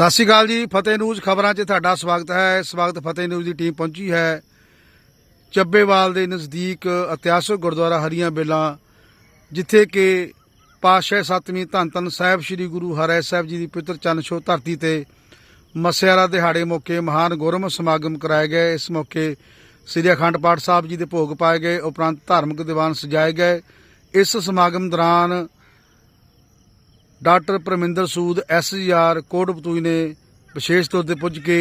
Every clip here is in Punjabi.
ਸਤਿ ਸ਼੍ਰੀ ਅਕਾਲ ਜੀ, ਫਤਿਹ ਨਿਊਜ਼ ਖਬਰਾਂ 'ਚ ਤੁਹਾਡਾ ਸਵਾਗਤ ਹੈ। ਇਸ ਵਕਤ ਫਤਿਹ ਨਿਊਜ਼ ਦੀ ਟੀਮ ਪਹੁੰਚੀ ਹੈ। ਚੱਬੇਵਾਲ ਦੇ ਨਜ਼ਦੀਕ ਇਤਿਹਾਸਕ ਗੁਰਦੁਆਰਾ ਹਰੀਆਂ ਬੇਲਾਂ, ਜਿੱਥੇ ਕਿ ਪਾਤਸ਼ਾਹ ਸਤਵੀਂ ਧੰਨ ਧੰਨ ਸਾਹਿਬ ਸ੍ਰੀ ਗੁਰੂ ਹਰਿ ਸਾਹਿਬ ਜੀ ਦੀ ਪਵਿੱਤਰ ਚਰਨ ਛੋ ਧਰਤੀ ਤੇ ਮਸਿਆਰਾ ਦਿਹਾੜੇ ਮੌਕੇ ਮਹਾਨ ਗੁਰਮ ਸਮਾਗਮ ਕਰਾਏ ਗਏ। ਇਸ ਮੌਕੇ ਸ੍ਰੀ ਅਖੰਡ ਪਾਠ ਸਾਹਿਬ ਜੀ ਦੇ ਭੋਗ ਪਾਏ ਗਏ। ਉਪਰੰਤ ਧਾਰਮਿਕ ਦੀਵਾਨ ਸਜਾਏ ਗਏ। ਇਸ ਸਮਾਗਮ ਦੌਰਾਨ doctor Parminder Sood S G R ਕੋਟਪਤੂਈ ਨੇ ਵਿਸ਼ੇਸ਼ ਤੌਰ ਤੇ ਪੁੱਜ ਕੇ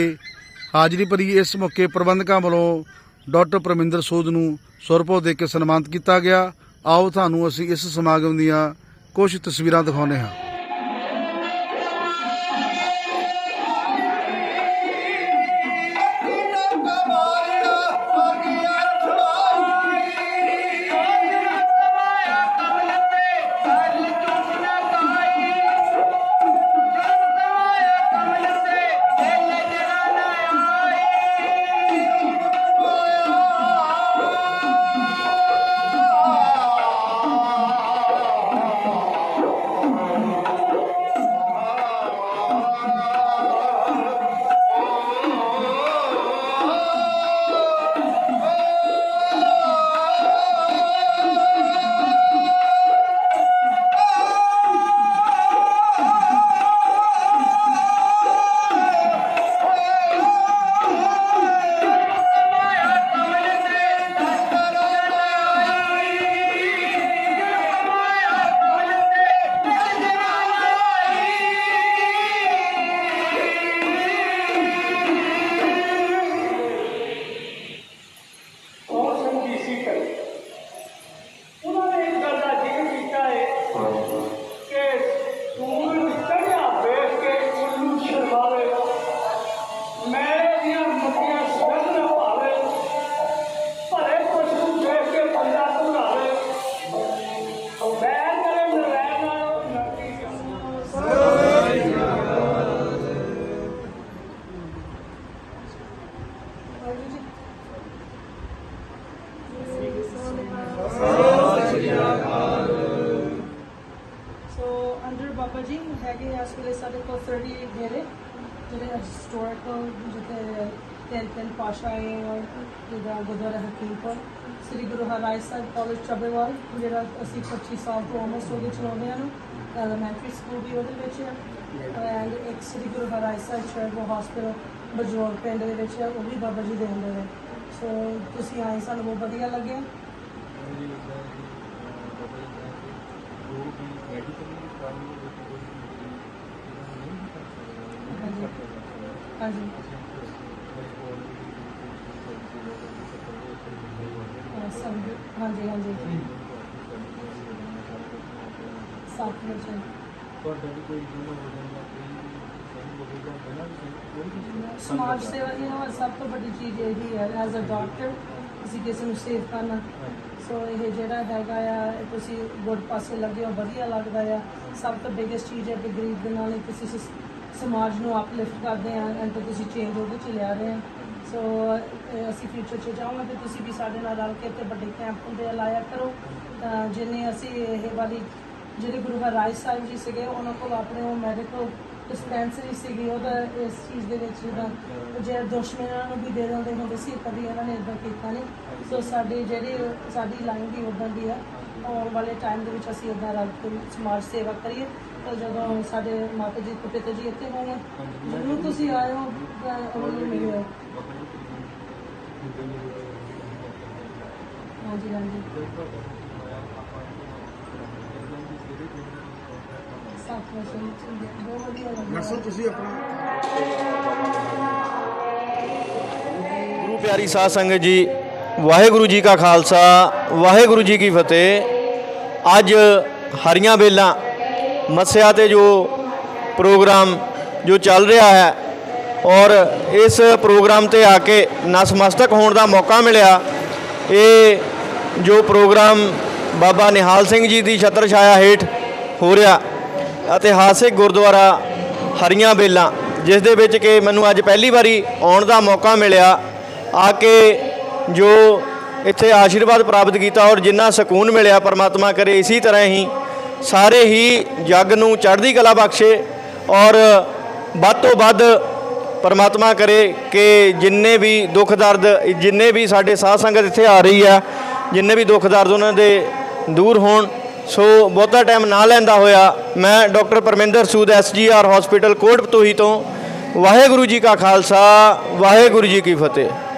ਹਾਜ਼ਰੀ ਭਰੀ ਇਸ ਮੌਕੇ ਪ੍ਰਬੰਧਕਾਂ ਵੱਲੋਂ ਡਾਕਟਰ ਪਰਮਿੰਦਰ ਸੂਦ ਨੂੰ ਸੁਰਪੋ ਦੇ ਕੇ ਸਨਮਾਨਿਤ ਕੀਤਾ ਗਿਆ। ਆਓ ਤੁਹਾਨੂੰ ਅਸੀਂ ਇਸ ਸਮਾਗਮ ਦੀਆਂ ਕੁਝ ਤਸਵੀਰਾਂ ਦਿਖਾਉਂਦੇ ਹਾਂ। ਬਾਬਾ ਜੀ ਹੈਗੇ ਆ ਇਸ ਵੇਲੇ ਸਾਡੇ ਕੋਲ 38 ਡੇਰੇ, ਜਿਹੜੇ ਹਿਸਟੋਰੀਕਲ ਜਿੱਥੇ ਤਿੰਨ ਤਿੰਨ ਪਾਸ਼ਾ ਹੈ ਔਰ ਜਿਹਦਾ ਗੁਰਦੁਆਰਾ ਹਕੀਮਪੁਰ, ਸ੍ਰੀ ਗੁਰੂ ਹਰਿਰਾਏ ਸਾਹਿਬ ਕਾਲਜ ਚੱਬੇਵਾਲ, ਜਿਹੜਾ ਅਸੀਂ 25 ਸਾਲ ਤੋਂ ਆਲਮੋਸਟ ਉਹਦੇ ਚਲਾਉਂਦੇ ਹਨ ਐਲੀਮੈਂਟਰੀ ਸਕੂਲ ਵੀ ਉਹਦੇ ਵਿੱਚ ਹੈ ਐਂਡ ਇੱਕ ਸ੍ਰੀ ਗੁਰੂ ਹਰਿਰਾਏ ਸਾਹਿਬ ਚੈਰੀਟੇਬਲ ਹਸਪੀਟਲ ਬਜੋਰ ਪਿੰਡ ਦੇ ਵਿੱਚ ਹੈ ਉਹ ਵੀ ਬਾਬਾ ਜੀ ਦੇ ਅੰਦਰ ਹੈ ਸੋ ਤੁਸੀਂ ਆਏ, ਸਾਨੂੰ ਬਹੁਤ ਵਧੀਆ ਲੱਗਿਆ। ਹਾਂਜੀ ਹਾਂਜੀ ਹਾਂ, ਸਮਝ ਹਾਂਜੀ ਹਾਂਜੀ। ਸਾਥ ਵਿੱਚ ਸਮਾਜ ਸੇਵਾ ਦੀ ਸਭ ਤੋਂ ਵੱਡੀ ਚੀਜ਼ ਇਹੀ ਹੈ ਐਜ਼ ਅ ਡਾਕਟਰ ਅਸੀਂ ਕਿਸੇ ਨੂੰ ਸੇਵ ਕਰਨਾ। ਸੋ ਇਹ ਜਿਹੜਾ ਹੈਗਾ ਆ, ਇਹ ਤੁਸੀਂ ਗੁੱਡ ਪਾਸੇ ਲੱਗੇ ਹੋ, ਵਧੀਆ ਲੱਗਦਾ ਆ। ਸਭ ਤੋਂ ਬਿਗੇਸਟ ਚੀਜ਼ ਹੈ ਕਿ ਗਰੀਬ ਦੇ ਨਾਲ ਹੀ ਤੁਸੀਂ ਸ- ਸਮਾਜ ਨੂੰ ਅਪਲਿਫਟ ਕਰਦੇ ਆ ਐਂਡ ਤੁਸੀਂ ਚੇਂਜ ਉਹਦੇ ਚ ਲਿਆ ਰਹੇ ਆ। ਸੋ ਇਹ ਅਸੀਂ ਫਿਊਚਰ ਚ ਚਾਹਾਂਗੇ ਕਿ ਤੁਸੀਂ ਵੀ ਸਾਡੇ ਨਾਲ ਰਲ ਕੇ ਤੇ ਵੱਡੇ ਕੈਂਪ ਹੁੰਦੇ ਆ, ਲਾਇਆ ਕਰੋ। ਤਾਂ ਜਿੰਨੇ ਅਸੀਂ ਇਹ ਵਾਲੀ, ਜਿਹੜੇ ਗੁਰੂ ਹਰਿਰਾਏ ਸਾਹਿਬ ਜੀ ਸੀਗੇ, ਉਹਨਾਂ ਕੋਲ ਆਪਣੇ ਉਹ ਮੈਡੀਕਲ ਡਿਸਪੈਂਸਰੀ ਸੀਗੀ ਉਹਦਾ ਇਸ ਚੀਜ਼ ਦੇ ਵਿੱਚ ਜਿਹਦਾ ਜੇ ਦੁਸ਼ਮਣਾਂ ਨੂੰ ਵੀ ਦੇ ਦਿੰਦੇ ਹੁੰਦੇ ਸੀ ਕਦੀ ਇਹਨਾਂ ਨੇ ਇਦਾਂ ਕੀਤਾ ਨਹੀਂ ਸੋ ਸਾਡੀ ਜਿਹੜੀ ਸਾਡੀ ਲਾਈਨ ਦੀ ਉਦਾਂ ਦੀ ਆ ਆਉਣ ਵਾਲੇ ਟਾਈਮ ਦੇ ਵਿੱਚ ਅਸੀਂ ਇਦਾਂ ਰਲ ਕੇ ਸਮਾਜ ਸੇਵਾ ਕਰੀਏ ਤਾਂ ਜਦੋਂ ਸਾਡੇ ਮਾਤਾ ਜੀ ਤੇ ਪਿਤਾ ਜੀ ਇੱਥੇ ਹੋਣਗੇ ਜ਼ਰੂਰ ਤੁਸੀਂ ਆਇਓ ਉਹਨਾਂ ਨੂੰ ਮਿਲਿਓ ਹਾਂਜੀ ਹਾਂਜੀ ਸਾਥ ਵਿੱਚ ਬਹੁਤ ਵਧੀਆ ਲੱਗਿਆ ਨਰਸੋ ਤੁਸੀਂ ਆਪਣਾ ਗੁਰੂ ਪਿਆਰੀ ਸਾਧ ਸੰਗਤ ਜੀ ਵਾਹਿਗੁਰੂ ਜੀ ਕਾ ਖਾਲਸਾ ਵਾਹਿਗੁਰੂ ਜੀ ਕੀ ਫਤਿਹ। ਅੱਜ ਹਰੀਆਂ ਬੇਲਾਂ ਮੱਸਿਆ ਤੇ ਜੋ ਪ੍ਰੋਗਰਾਮ ਜੋ ਚੱਲ ਰਿਹਾ ਹੈ ਔਰ ਇਸ ਪ੍ਰੋਗਰਾਮ ਤੇ ਆ ਕੇ ਨਸਮਸਤਕ ਹੋਣ ਦਾ ਮੌਕਾ ਮਿਲਿਆ ਇਹ ਜੋ ਪ੍ਰੋਗਰਾਮ ਬਾਬਾ ਨਿਹਾਲ ਸਿੰਘ ਜੀ ਦੀ ਛਤਰ ਛਾਇਆ ਹੇਠ ਹੋ ਰਿਹਾ ਇਤਿਹਾਸਿਕ ਗੁਰਦੁਆਰਾ ਹਰੀਆਂ ਬੇਲਾਂ, ਜਿਸ ਦੇ ਵਿੱਚ ਕਿ ਮੈਨੂੰ ਅੱਜ ਪਹਿਲੀ ਵਾਰੀ ਆਉਣ ਦਾ ਮੌਕਾ ਮਿਲਿਆ, ਆ ਕੇ ਜੋ ਇੱਥੇ ਆਸ਼ੀਰਵਾਦ ਪ੍ਰਾਪਤ ਕੀਤਾ ਔਰ ਜਿੰਨਾ ਸਕੂਨ ਮਿਲਿਆ ਪਰਮਾਤਮਾ ਕਰੇ, ਇਸੇ ਤਰ੍ਹਾਂ ਹੀ ਸਾਰੇ ਹੀ ਜੱਗ ਨੂੰ ਚੜ੍ਹਦੀ ਕਲਾ ਬਖਸ਼ੇ ਔਰ ਵੱਧ ਤੋਂ ਵੱਧ ਪਰਮਾਤਮਾ ਕਰੇ ਕਿ ਜਿੰਨੇ ਵੀ ਦੁੱਖ ਦਰਦ, ਜਿੰਨੇ ਵੀ ਸਾਡੇ ਸਾਧ ਸੰਗਤ ਇੱਥੇ ਆ ਰਹੀ ਆ, ਜਿੰਨੇ ਵੀ ਦੁੱਖ ਦਰਦ ਉਹਨਾਂ ਦੇ ਦੂਰ ਹੋਣ ਸੋ ਬਹੁਤਾ ਟਾਈਮ ਨਾ ਲੈਂਦਾ ਹੋਇਆ, ਮੈਂ doctor Parminder Sood SGR hospital Kot Patohi ਤੋਂ ਵਾਹਿਗੁਰੂ ਜੀ ਕਾ ਖਾਲਸਾ, ਵਾਹਿਗੁਰੂ ਜੀ ਕੀ ਫਤਿਹ।